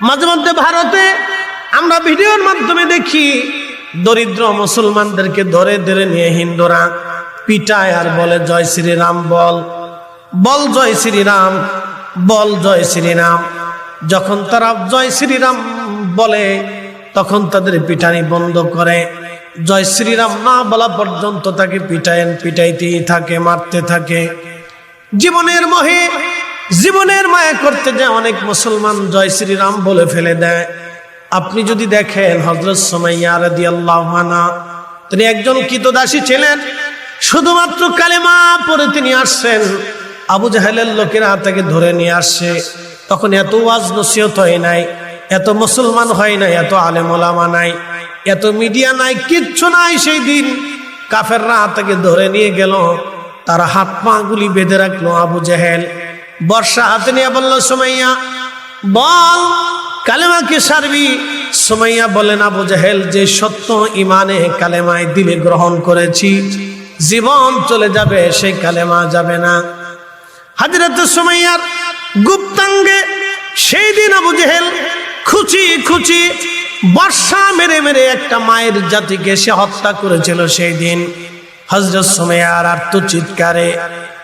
মাঝে মধ্যে ভারতে আমরা ভিডিওর মাধ্যমে দেখি দরিদ্র মুসলমানদেরকে ধরে ধরে নিয়ে হিন্দুরা পিটায় আর বলে, জয় শ্রীরাম, বল। বল, জয় শ্রীরাম, বল, জয় শ্রীরাম। যখন তারা জয় শ্রীরাম বলে, তখন তাদের পিটানি বন্ধ করে। জয় শ্রীরাম না বলা পর্যন্ত তাকে পিটায়েন পিটাইতেই থাকে, মারতে থাকে। জীবনের মোহে জীবনের মায়া করতে যে অনেক মুসলমান জয় শ্রীরাম বলে ফেলে দেয়। আপনি যদি দেখেন হজরত সোমাইয়া রাদি তিনি একজন কৃতদাসী ছিলেন। শুধুমাত্র কালেমা পরে তিনি আসছেন। আবু জাহেলের লোকেরা তাকে ধরে নিয়ে আসছে। তখন এত ওয়াজ নসিহত হয় নাই, এত মুসলমান হয় নাই, এত আলেমোলামা নাই, এত মিডিয়া নাই, কিচ্ছু নাই সেই দিন। কাফেররা তাকে ধরে নিয়ে গেল, তার হাত পা গুলি বেঁধে রাখল আবু জাহেল। বর্ষা হাতে নিয়ে বলল, সোমাইয়া, বল কালেমাকে সারবি? সোমাইয়া বলেন আবু জাহেল, যে সত্য ইমানে কালেমায় দিলে গ্রহণ করেছি, জীবন চলে যাবে, সেই কালেমা যাবে না। হাজরত সোমাইয়ার গুপ্তাঙ্গে সেই দিন আবু জেহেল খুচি খুচি বর্ষা মেরে মেরে একটা মায়ের জাতিকে সে হত্যা করেছিল সেই দিন। হজরত সোমাইয়ার আত্মচিৎকারে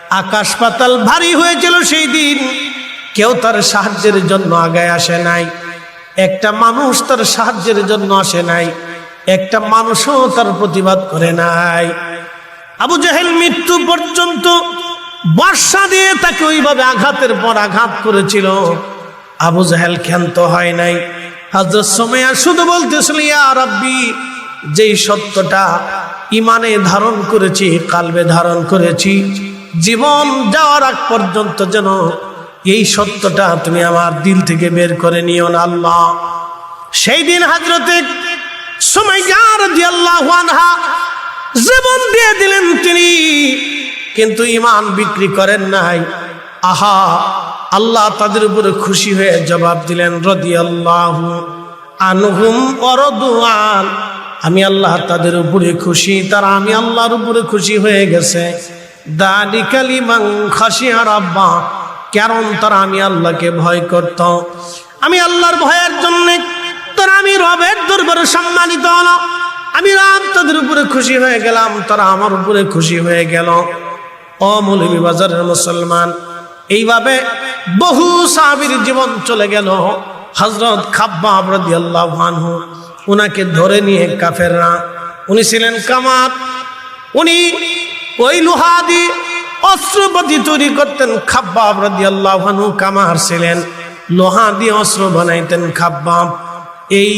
আকাশ পাতাল ভারী হয়েছিল সেই দিন। কেউ তার সাহায্যের জন্য আগায় আসে নাই। একটা মানুষ তার সাহায্যের জন্য আসে নাই। একটা মানুষও তার প্রতিবাদ করে নাই। আবু জাহেল মৃত্যু পর্যন্ত বর্ষা দিয়ে তাকে ওইভাবে আঘাতের পর আঘাত করেছিল। আবু জাহেল ক্ষান্ত হয় নাই। হাজরত সময়া শুধু বলতেছিল, ইয়া রাব্বি, যেই সত্যটা ইমানে ধারণ করেছি, কালবে ধারণ করেছি জীবন যাওয়ার আগ পর্যন্ত যেন এই সত্যটা তুমি আমার দিল থেকে বের করে নিও না আল্লাহ। সেই দিন হাজরতে জীবন দিয়ে দিলেন তিনি, কিন্তু ইমান বিক্রি করেন নাই। আহা, আল্লাহ তাদের উপরে খুশি হয়ে জবাব দিলেন রদি আল্লাহ আনহুম আমি আল্লাহ তাদের উপরে খুশি, তারা আমি আল্লাহর উপরে খুশি হয়ে গেছে। দালিকালি মাং খাসিয়া রাব্বা। কারণ তারা আমি আল্লাহকে ভয় করত। আমি আল্লাহর ভয়ের জন্য তারা আমি রবের দরবারে সম্মানিত হলো। আমি রাম তাদের উপরে খুশি হয়ে গেলাম, তারা আমার উপরে খুশি হয়ে গেল। ও মৌলভী বাজারের মুসলমান, এইভাবে বহু সাহাবির জীবন চলে গেল। হজরত খাব্বা আবরদি আল্লাহ আনহু, উনাকে ধরে নিয়ে কাফেররা, উনি ছিলেন কামাত। উনি ওই লোহা দিয়ে অস্ত্রপাতি তৈরি করতেন খাব্বাব কামার ছিলেন। লোহা দিয়ে অস্ত্র বানাইতেন খাব্বাব। এই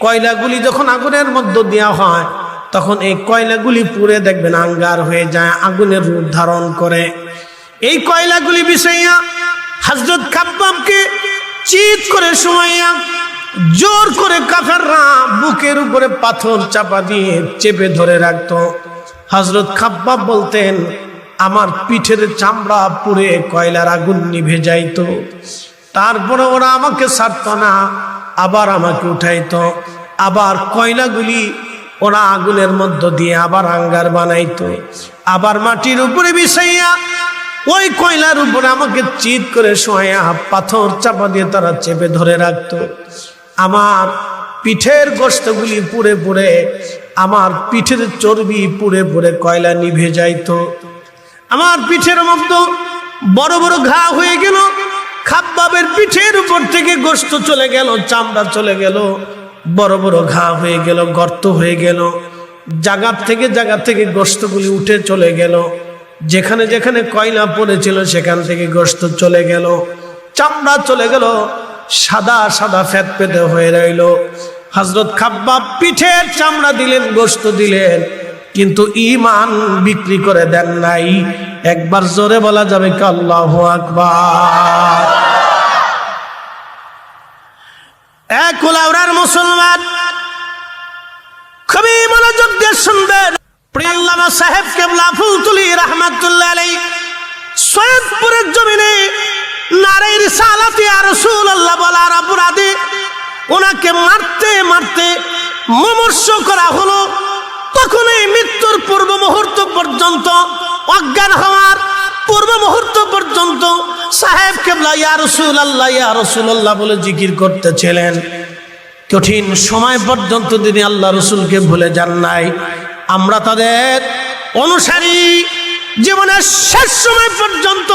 কয়লাগুলি যখন আগুনের মধ্যে দেওয়া হয়, তখন এই কয়লাগুলি পুড়ে দেখবেন আঙ্গার হয়ে যায়, আগুনের রূপ ধারণ করে। এই কয়লাগুলি বিষয়য়া হজরত খাব্বাবকে চিত করে শুমাইয়া জোর করে কাফেররা বুকের উপরে পাথর চাপা দিয়ে চেপে ধরে রাখত। হজরত খাব্বাব বলতেন, আমার পিঠের চামড়া পুড়ে কয়লার আগুন নিভে যাইতো। তারপরে ওরা আমাকে ছাড়ত না, আবার আমাকে উঠাইত। আবার কয়লাগুলি ওরা আগুনের মধ্য দিয়ে আবার আঙ্গার বানাইত। আবার মাটির উপরে বিষাইয়া ওই কয়লার উপরে আমাকে চিত করে শোয়া পাথর চাপা দিয়ে তারা চেপে ধরে রাখত। আমার পিঠের গোস্তগুলি পুড়ে পুড়ে আমার পিঠের চর্বি পুড়ে পুড়ে কয়লা নিভে যাইতো। আমার পিঠের মধ্যে বড় বড় ঘা হয়ে গেল, খাব্বাবের পিঠের উপর থেকে গোস্ত চলে গেল, চামড়া চলে গেল, বড় বড় ঘা হয়ে গেল, গর্ত হয়ে গেল জায়গার থেকে জায়গা থেকে গোস্তগুলি উঠে চলে গেল। যেখানে যেখানে কয়লা পড়েছিল, সেখান থেকে গোস্ত চলে গেল। চামড়া চলে গেল, সাদা সাদা ফ্যাত পেতে হয়ে রইল। হজরত খাব্বাব পিঠের চামড়া দিলেন গোস্ত দিলেন, কিন্তু ইমান বিক্রি করে দেন নাই। একবার জোরে বলা যাবে আকবার। মুসলমান খুবই মনোযোগ দিয়ে শুনবেন। প্রিয়াল্লামা সাহেব কেবলা ফুলতুলি রহমাতুল্লাহ আলাই সৈয়দপুরের জমিনে নারী রিসালাতি আর ওনাকে মারতে মারতে মমর্ষ করা হলো। তখন এই মৃত্যুর পূর্ব মুহূর্ত পর্যন্ত অজ্ঞান হওয়ার পূর্ব মুহূর্ত পর্যন্ত সাহেব কেবলা রসুল আল্লাহ ইয়া বলে জিকির করতেছিলেন। কঠিন সময় পর্যন্ত তিনি আল্লাহ রসুলকে ভুলে যান নাই। আমরা তাদের অনুসারী। জীবনের শেষ সময় পর্যন্ত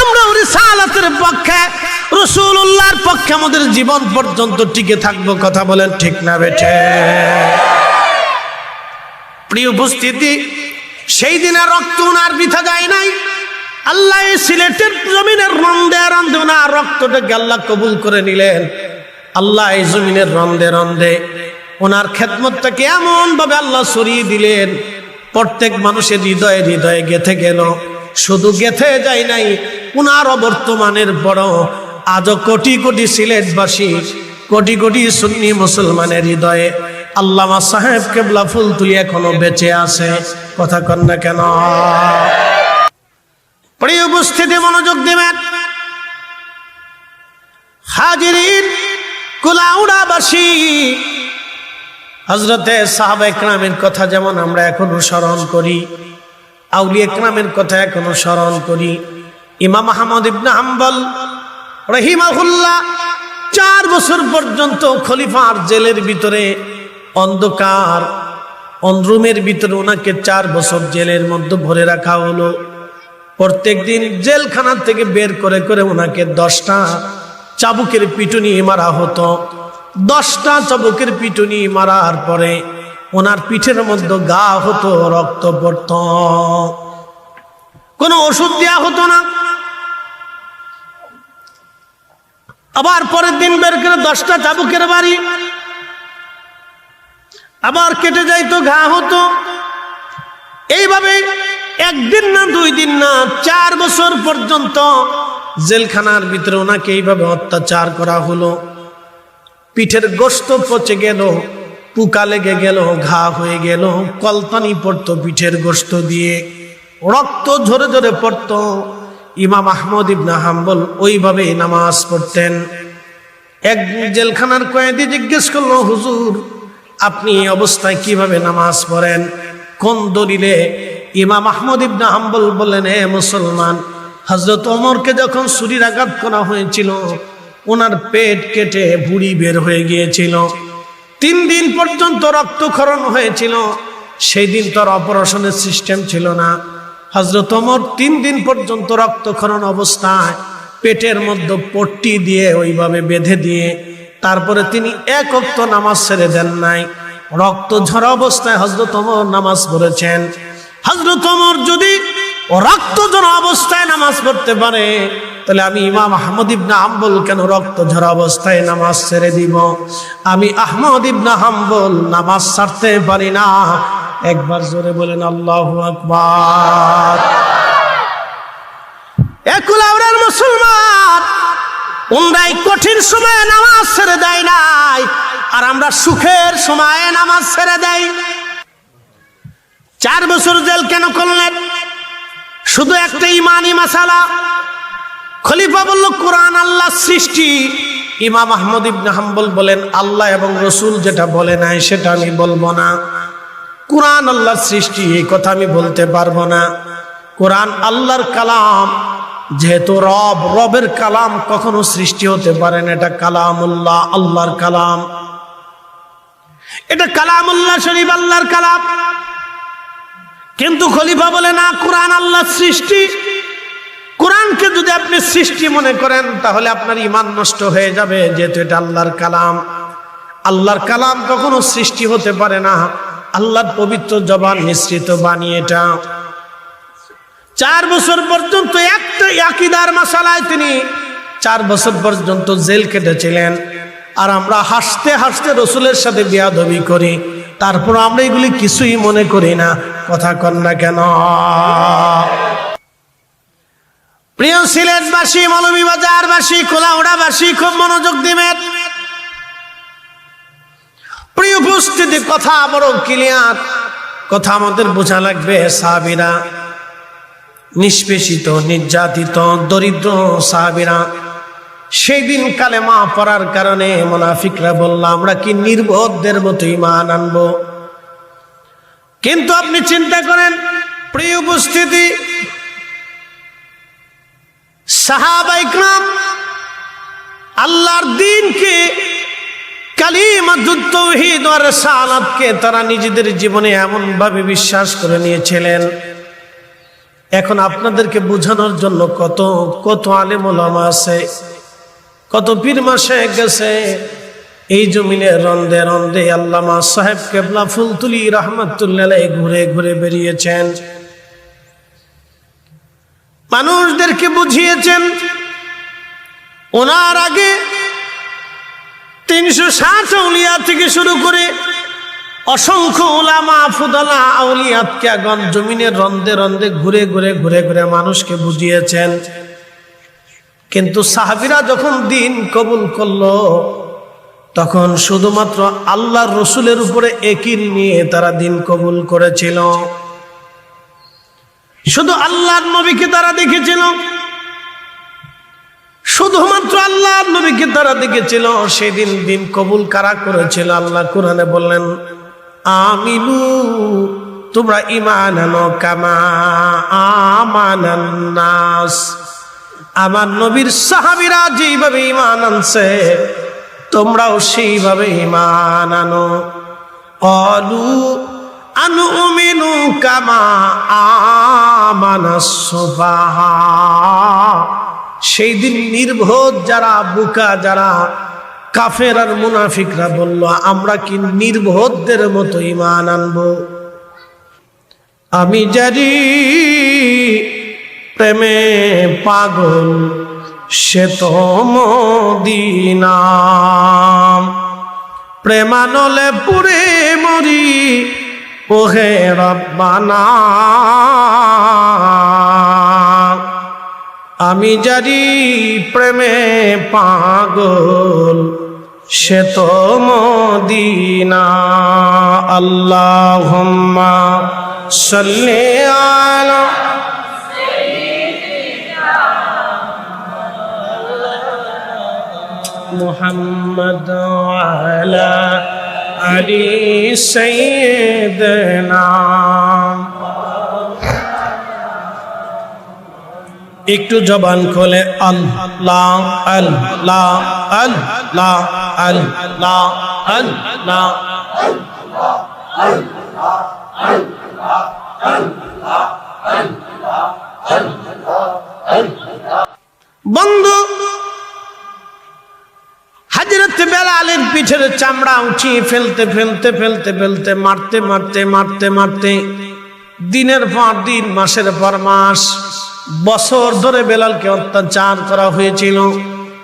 আমরা পক্ষে রসুল্লাহর পক্ষে আমাদের জীবন পর্যন্ত টিকে থাকব, কথা বলেন ঠিক না বেঠে? প্রিয় উপস্থিতি, সেই দিনে রক্ত উনার বৃথা যায় নাই। আল্লাহ সিলেটের জমিনের রন্দে রন্দে ওনার রক্তটাকে আল্লাহ কবুল করে নিলেন। আল্লাহ এই জমিনের রন্দে রন্দে ওনার খেদমতটাকে এমন ভাবে আল্লাহ সরিয়ে দিলেন। প্রত্যেক মানুষের হৃদয়ে হৃদয়ে গেথে গেল। শুধু গেথে যায় নাই উনার অবর্তমানের বড় আজও কোটি কোটি সিলেটবাসী, কোটি কোটি সুন্নি মুসলমানের হৃদয়ে আল্লামা সাহেব কেবলা ফুল তুলি এখনও বেঁচে আছে। কথা কন না কেন? প্রিয় উপস্থিতি মনোযোগ দিবেন। হাজিরিন কুলাউড়াবাসী হজরতে সাহাবা একরামের কথা যেমন আমরা এখনও স্মরণ করি আউলি একরামের কথা এখনও স্মরণ করি, ইমাম আহমদ ইবনা হাম্বল রহিমাহুল্লাহ, চার বছর পর্যন্ত খলিফার জেলের ভিতরে, অন্ধকার, অন্দ্রুমের ভিতরে ওনাকে চার বছর জেলের মধ্যে ভরে রাখা হলো। প্রত্যেক দিন জেলখানা থেকে বের করে করে ওনাকে দশটা চাবুকের পিটুনি মারা হতো। দশটা চাবুকের পিটুনি মারার পরে ওনার পিঠের মধ্যে গা হতো, রক্ত পড়ত। কোনো ওষুধ দেওয়া হতো না। আবার পরের দিন বের করে দশটা চাবুকের বাড়ি। আবার কেটে যাইতো, ঘা হতো। এইভাবে একদিন না, দুই দিন না, চার বছর পর্যন্ত জেলখানার ভিতরে ওনাকে এইভাবে অত্যাচার করা হলো। পিঠের গোস্ত পচে গেল, পুকা লেগে গেল, ঘা হয়ে গেল, কলতানি পড়তো পিঠের গোস্ত দিয়ে, রক্ত ঝরে ঝরে পড়তো। ইমাম আহমদ ইবনা হাম্বল ওইভাবে নামাজ পড়তেন। এক জেলখানার কয়েদি জিজ্ঞেস করল, হুজুর, আপনি এই অবস্থায় কীভাবে নামাজ পড়েন? কোন দলিলে? ইমাম আহমদ ইবনা হাম্বল বললেন হে মুসলমান হজরত অমরকে যখন ছুরির আঘাত করা হয়েছিল, ওনার পেট কেটে বুড়ি বের হয়ে গিয়েছিল। তিন দিন পর্যন্ত রক্তক্ষরণ হয়েছিল। সেই দিন তোর অপারেশনের সিস্টেম ছিল না। হজরত ওমর তিন দিন পর্যন্ত রক্তক্ষরণ অবস্থায় পেটের মধ্যে পট্টি দিয়ে ওইভাবে বেঁধে দিয়ে তারপরে তিনি এক অক্ত নামাজ ছেড়ে দেন নাই। রক্ত ঝরা অবস্থায় হজরত ওমর নামাজ পড়েছেন। হজরত ওমর যদি রক্ত ঝরা অবস্থায় নামাজ পড়তে পারে, তাহলে আমি ইমাম আহমদ ইবনা হাম্বল কেন রক্ত ঝরা অবস্থায় নামাজ ছেড়ে দিব? আমি আহমদ ইবনা হাম্বল নামাজ ছাড়তে পারি না। একবার জোরে বলেন, আল্লাহ আকবার। মুসলমান উন্দাই কঠিন সময়ে নামাজ ছেড়ে দেয় নাই, আর আমরা সুখের সময়ে নামাজ ছেড়ে চার বছর জেল কেন করলেন? শুধু একটা ইমানি মাসালা। খলিফা বলল, কোরআন আল্লাহ সৃষ্টি। ইমাম আহমদ ইবনে হাম্বল বলেন, আল্লাহ এবং রসুল যেটা বলে নাই, সেটা আমি বলব না। কোরআন আল্লাহর সৃষ্টি, এই কথা আমি বলতে পারব না। কোরআন আল্লাহর কালাম, যেহেতু রব, রবের কালাম কখনো সৃষ্টি হতে পারে না, এটা কালামুল্লাহ, আল্লাহর কালাম। এটা কালামুল্লাহ শরীফ, আল্লাহর কালাম। কিন্তু খলিফা বলে, না, কোরআন আল্লাহর সৃষ্টি। কোরআনকে যদি আপনি সৃষ্টি মনে করেন, তাহলে আপনার ইমান নষ্ট হয়ে যাবে, যেহেতু এটা আল্লাহর কালাম। আল্লাহর কালাম কখনো সৃষ্টি হতে পারে না। আল্লাহর পবিত্র জবান মিশ্রিত বাণী এটা। চার বছর পর্যন্ত একটা আকিদার মশালায় তিনি চার বছর পর্যন্ত জেল কেটেছিলেন। আর আমরা হাসতে হাসতে রসুলের সাথে বিয়াদবি করি। তারপর আমরা এগুলি কিছুই মনে করি না। কথা কন না কেন? প্রিয় সিলেটবাসী, মৌলভীবাজারবাসী, কোলাউড়াবাসী, খুব মনোযোগ দিবেন। প্রিয় উপস্থিতি, কথা বড় ক্লিয়ার কথা আমাদের বোঝা লাগবে সাবিরা নিষ্পেষিত, নির্যাতিত, দরিদ্র সাহাবিরা। সেই দিন কালে মা পড়ার কারণে মোনাফিকরা বলল, আমরা কি নির্বোধদের মতো ইমান আনব? কিন্তু আপনি চিন্তা করেন, প্রিয় উপস্থিতি, সাহাবাইকরাম আল্লাহর দিনকে কালিমাতুত তৌহিদ ওয়া রিসালাতকে তারা নিজেদের জীবনে এমন ভাবে বিশ্বাস করে নিয়েছিলেন। এখন আপনাদেরকে বোঝানোর জন্য কত কত আলেম ওলামা আছে, কত পীর মাসে গেছে এই জমিনে রন্দে রন্দে আল্লামা সাহেব কেবলা ফুলতুলি রহমতুল্লাহ ঘুরে ঘুরে বেরিয়েছেন। মানুষদেরকে বুঝিয়েছেন, ওনার আগে তিনশো ষাট আউলিয়া থেকে শুরু করে অসংখ্য ওলামা ফুদলা আউলিয়াতকে আগন জমিনের রন্দে রন্দে ঘুরে ঘুরে ঘুরে ঘুরে মানুষকে বুঝিয়েছেন। কিন্তু সাহাবিরা যখন দিন কবুল করল, তখন শুধুমাত্র আল্লাহর রসুলের উপরে একিন নিয়ে তারা দিন কবুল করেছিল। শুধু আল্লাহর নবীকে তারা দেখেছিল। শুধুমাত্র আল্লাহর নবীকে তারা দেখেছিল, সেদিন দিন কবুল কারা করেছিল? আল্লাহ কোরআনে বললেন, আমিনু, তোমরা ইমান আনো কামা আমানান্নাস আমার নবীর সাহাবিরা যেইভাবে ইমান আনছে, তোমরাও সেইভাবে ইমান আনো। অলু, আনু কামা আমানাসুফাহা সেই দিন নির্বোধ যারা বুকা, যারা কাফের আর মুনাফিকরা বলল, আমরা কি নির্বোধদের মতো ইমান আনব? আমি জানি প্রেমে পাগল, সে তো মদিনাম প্রেমানলে পুরে মরি, ওহে রব্বানা। আমি জানি প্রেমে পাগল সে তো মদিনা আল্লাহ সাল্লি আলা محمد وعلى علي سيدنا একটু জবান খোলে বন্ধু হাজরত বেলালের পিঠের চামড়া উঠিয়ে ফেলতে ফেলতে ফেলতে ফেলতে, মারতে মারতে মারতে মারতে, দিনের পর দিন, মাসের পর মাস বছর ধরে বেলালকে অত্যাচার করা হয়েছিল,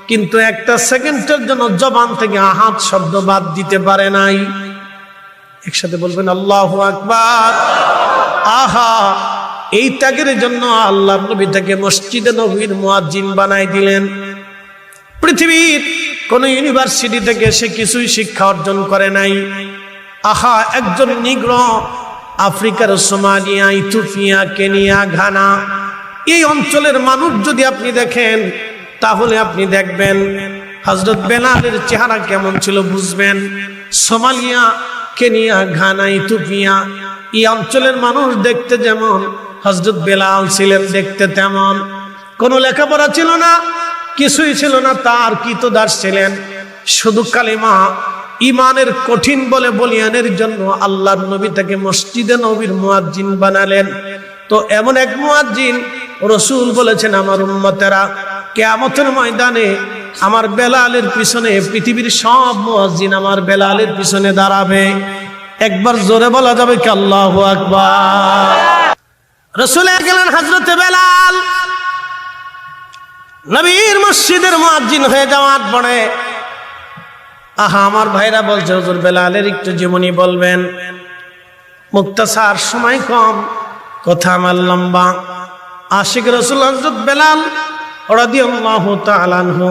কিন্তু একটা সেকেন্ডের জন্য জবান থেকে আহাত শব্দ বাদ দিতে পারে নাই। একসাথে বলবেন, আল্লাহ আকবার। আহা, এই ত্যাগের জন্য আল্লাহ নবী তাকে মসজিদে নবীর মুয়াজ্জিন বানাই দিলেন। পৃথিবীর কোন ইউনিভার্সিটি থেকে সে কিছুই শিক্ষা অর্জন করে নাই। আহা, একজন নিগ্র আফ্রিকার সোমালিয়া ইথুপিয়া কেনিয়া, ঘানা এই অঞ্চলের মানুষ যদি আপনি দেখেন, তাহলে আপনি দেখবেন হজরত বেলালের চেহারা কেমন ছিল বুঝবেন। সোমালিয়া কেনিয়া ঘানা ইথুপিয়া এই অঞ্চলের মানুষ দেখতে যেমন হজরত বেলাল ছিলেন দেখতে তেমন। কোনো লেখাপড়া ছিল না, কিছুই ছিল না, তার দাস ছিলেন? শুধু কালিমা ইমানের কঠিন বলে বলিয়ানের জন্য আল্লাহর নবী তাকে মসজিদে নবীর মুয়াজ্জিন বানালেন। তো এমন এক মুয়াজ্জিন রসুল বলেছেন, আমার উম্মতেরা, কেয়ামতের ময়দানে আমার বেলালের পিছনে পৃথিবীর সব মুয়াজ্জিন আমার বেলালের পিছনে দাঁড়াবে। একবার জোরে বলা যাবে কি আল্লাহ আকবার? রসুল গেলেন হজরতে বেলাল। নবীর মসজিদের মুয়াজ্জিন হয়ে যাওয়ার পরে, আহা, আমার ভাইরা বলছে, হুজুর বেলালের একটু জীবনী বলবেন। মুক্তাসার সময় কম কথা আমার লম্বা। আশিক রসুল হজরত বেলাল রাদিয়াল্লাহু তাআলা আনহু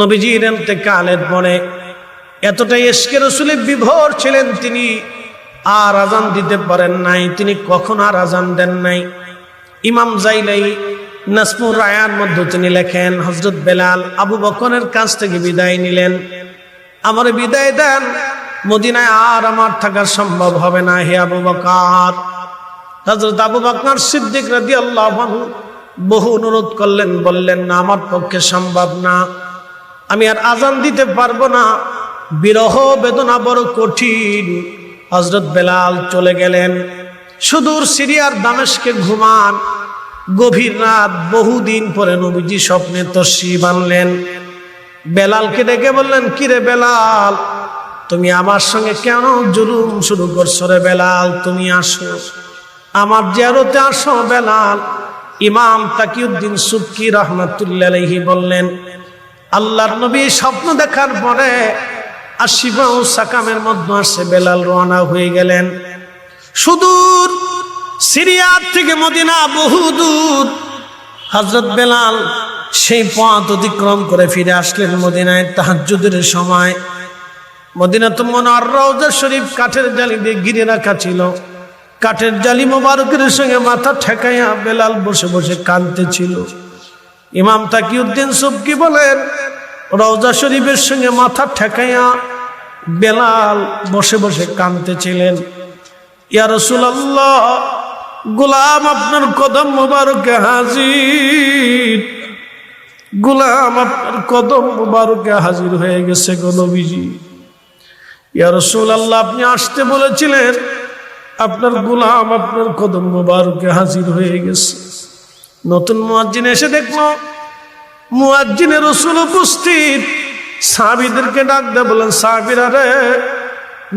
নবীজির ইন্তেকালের পরে এতটাই এসকে রসুলে বিভোর ছিলেন তিনি, আর আজান দিতে পারেন নাই। তিনি কখন আর আজান দেন নাই। ইমাম জাইলাই নাসমুর রায়ার মধ্যে তিনি লেখেন হজরত বেলাল আবু বকরের কাছ থেকে বিদায় নিলেন। আমার বিদায় দেন, মদিনায় আর আমার থাকা সম্ভব হবে না, হে আবু বকার। হজরত আবু বকর সিদ্দিক রাদি আল্লাহ বহু অনুরোধ করলেন, বললেন, না, আমার পক্ষে সম্ভব না। আমি আর আজান দিতে পারব না। বিরহ বেদনা বড় কঠিন। হজরত বেলাল চলে গেলেন। সুদূর সিরিয়ার দামেশকে ঘুমান। গভীর রাত, বহুদিন পরে নবীজি স্বপ্নে তস্বি বানলেন বেলালকে ডেকে বললেন, কিরে বেলাল, তুমি আমার সঙ্গে কেন জুলুম শুরু করছ রে বেলাল? তুমি আসো। আমার জিয়ারতে আসো বেলাল ইমাম তাকিউদ্দিন সুক্কি রহমতুল্লাহি বললেন, আল্লাহর নবী স্বপ্ন দেখার পরে আশিফা ও সাকামের মধ্যে আসে বেলাল রওনা হয়ে গেলেন। সুদূর সিরিয়ার থেকে মদিনা বহু দূর। হজরত বেলাল সেই পথ অতিক্রম করে ফিরে আসলেন মদিনায় তাহাজুদের সময়। মদিনা তো মনোয়ার রওজা শরীফ কাঠের জালি দিয়ে ঘিরে রাখা ছিল। কাঠের জালি মোবারকের সঙ্গে মাথা ঠেকাইয়া বেলাল বসে বসে কাঁদতে ছিল ইমাম তাকিউদ্দিন সুবকি বলেন, রওজা শরীফের সঙ্গে মাথা ঠেকাইয়া বেলাল বসে বসে কাঁদতেছিলেন। ইয়া রসুলাল্লাহ, গোলাম আপনার কদম মোবারকে হাজির। গোলাম আপনার কদম মোবারকে হাজির হয়ে গেছে গো নবীজি। ইয়া রসুলাল্লাহ, আপনি আসতে বলেছিলেন আপনার গোলাম, আপনার কদম মোবারকে হাজির হয়ে গেছে। নতুন মুয়াজ্জিন এসে দেখল মুয়াজ্জিনের রসুল উপস্থিত। সাহাবিদেরকে ডাক দে বলেন সাহাবিরা রে,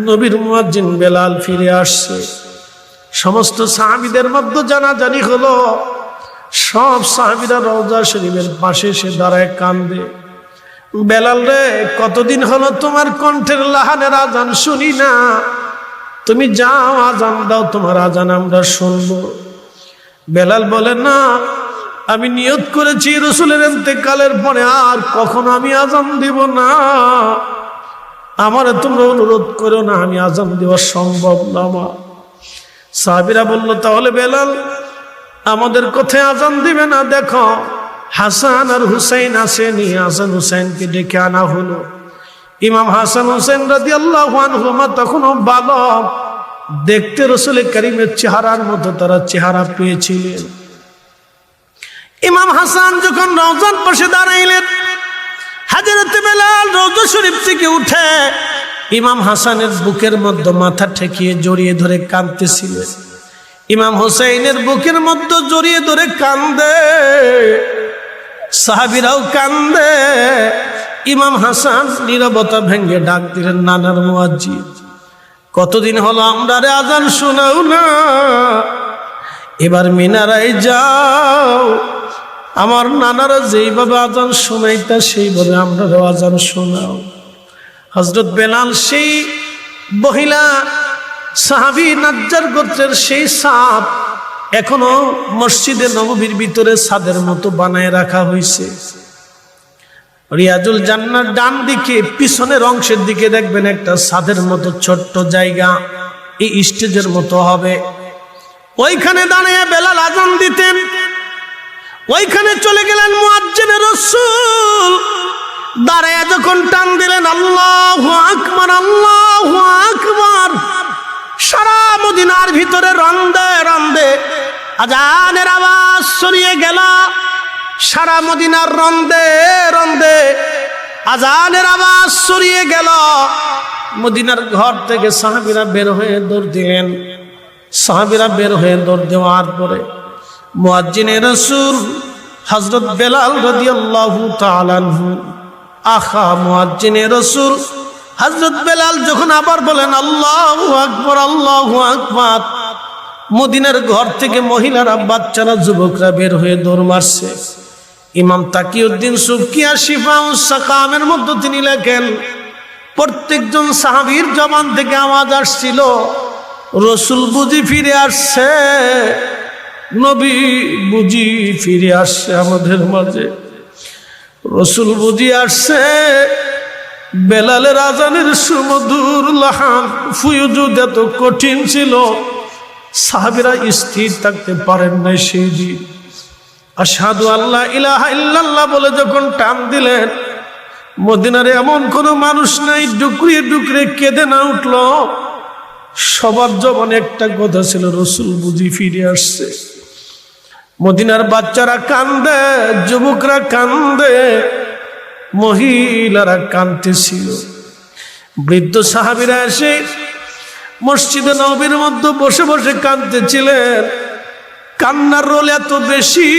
নবীর মুয়াজ্জিন বেলাল ফিরে আসছে। সমস্ত সাহাবিদের মধ্যে জানাজানি হলো, সব সাহাবিরা রওজা শরীফের পাশে এসে দাঁড়ায় কান্দে। বেলাল রে, কতদিন হলো তোমার কণ্ঠের লাহানের আজান শুনি না। তুমি যাও, আজান দাও, তোমার আজান আমরা শুনব। বেলাল বলে, না, আমি নিয়ত করেছি রসুলের এতেকালের পরে আর কখনো আমি আজান দিব না। আমার তোমরা অনুরোধ করো না, আমি আজান দেওয়া সম্ভব না আমার সাহাবিরা বলল, তাহলে বেলাল, আমাদের কোথায় আজান দিবে না? দেখো, হাসান আর হুসাইন আসেনি হাসান হুসাইনকে ডেকে আনা হলো। ইমাম হাসান হুসেন রাজি আল্লাহ তখনও বালক দেখতে রসুলের করিমের চেহারার মতো তারা চেহারা পেয়েছিলেন। ইমাম হাসান যখন রওজান পাশে দাঁড়াইলেন, হাজারতে বেলাল রৌজা শরীফ থেকে উঠে ইমাম হাসানের বুকের মধ্যে মাথা ঠেকিয়ে জড়িয়ে ধরে কাঁদতেছিলেন। ইমাম হোসেনের বুকের মধ্যে জড়িয়ে ধরে কান্দে। সাহাবিরাও কান্দে। ইমাম হাসান নিরবতা ভেঙ্গে ডাক দিলেন, নানার মুয়াজ্জি কতদিন হলো আমরা রে আজান শোনাও না? এবার মিনারায় যাও। আমার নানারা যেইভাবে আজান শোনাইতা, সেইভাবে আমরা আজান শোনাও। হজরত বেলাল সেই মহিলা সাহাবি নাজ্জার গোত্রের সেই সাপ এখনও মসজিদে নববীর ভিতরে সাদের মতো বানায় রাখা হয়েছে রিয়াজুল জান্নার ডান দিকে, পিছনের অংশের দিকে দেখবেন একটা সাদের মতো ছোট্ট জায়গা। এই স্টেজের মতো হবে। ওইখানে দাঁড়িয়ে বেলাল আজান দিতেন। ওইখানে চলে গেলেন মুয়াজ্জিনের রসুল। দাঁড়ায় যখন টান দিলেন, আল্লাহ আকবার আল্লাহ আকবার। সারা মদিনার ভিতরে রন্দে রন্দে আজানের আওয়াজ সরিয়ে গেল। সারা মদিনার রন্দে রন্দে আজানের আওয়াজ সরিয়ে গেল। মদিনার ঘর থেকে সাহাবিরা বের হয়ে দৌড় দিলেন। সাহাবিরা বের হয়ে দৌড় দেওয়ার পরে মুয়াজ্জিনে রসুল হজরত বেলাল রাদিয়াল্লাহু তাআলাহু আখা মুয়াজ্জিনে রসুল হজরত বেলাল যখন আবার বলেন, আল্লাহু আকবার আল্লাহু আকবার, মদিনার ঘর থেকে মহিলারা, বাচ্চারা, যুবকরা বের হয়ে দৌড় মারছে। ইমাম তাকিউদ্দিন সুফকিয়া শিফা সাকামের মধ্যে তিনি লেখেন, প্রত্যেকজন সাহাবীর জবান থেকে আওয়াজ আসছিল, রসুল বুঝি ফিরে আসছে, নবী বুঝি ফিরে আসছে আমাদের মাঝে। রসুল বুঝি আসছে, বেলালের আজানের সুমধুর লাহান ফুয়ুজুদ এত কঠিন ছিল, সাহাবিরা স্থির থাকতে পারেন নাই সেই দিন। আসাদু আল্লাহ ইলাহা ইল্লাল্লাহ বলে যখন টান দিলেন, মদিনারে এমন কোনো মানুষ নাই, ডুকরিয়ে ডুকরে কেঁদে না উঠল। সবার জবানে একটা কথা ছিল, রসুল বুঝি ফিরে আসছে। মদিনার বাচ্চারা কান্দে, যুবকরা কান্দে, মহিলারা কান্দতেছিল বৃদ্ধ সাহাবিরা এসে মসজিদে নবীর মধ্যে বসে বসে কাঁদতেছিলেন। কান্নার রোল এত বেশি,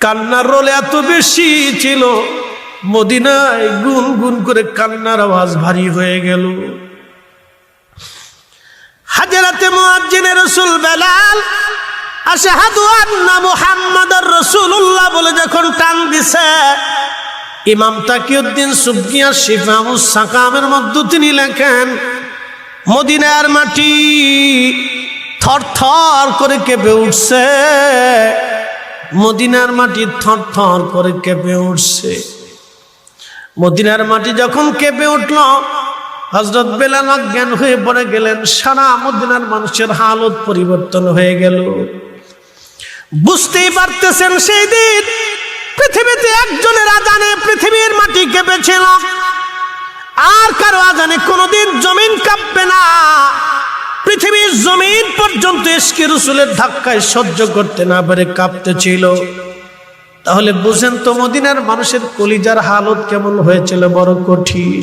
কান্নার রোল এত বেশি ছিল, মদিনায় গুন গুন করে কান্নার আওয়াজ ভারী হয়ে গেল। হাজারাতে মুয়াজ্জিনের রসুল বেলাল আশহাদু আন্না মুহাম্মাদার রাসূলুল্লাহ বলে যখন টান দিছে, ইমাম তাকিউদ্দিন সুবকিয়া শিফাউস সাকামের মধ্যে তিনি লেখেন, মদিনার মাটি থর থর করে কেঁপে উঠছে। মদিনার মাটি থর থর করে কেঁপে উঠছে। মদিনার মাটি যখন কেঁপে উঠল হজরত বেলাল অজ্ঞান হয়ে পড়ে গেলেন। সারা মদিনার মানুষের হালত পরিবর্তন হয়ে গেল। বুঝতেই পারতেছেন সেই দিন, পৃথিবীতে একজনের আজানে পৃথিবীর মাটি কেঁপেছিল। আর কারও আজানে কোনোদিন জমিন কাঁপবে না। পৃথিবীর জমিন পর্যন্ত এসকে রসুলের ধাক্কায় সহ্য করতে না পারে, কাঁপতে ছিল। তাহলে বুঝেন তো মদিনার মানুষের কলিজার হালত কেমন হয়েছিল, বড় কঠিন।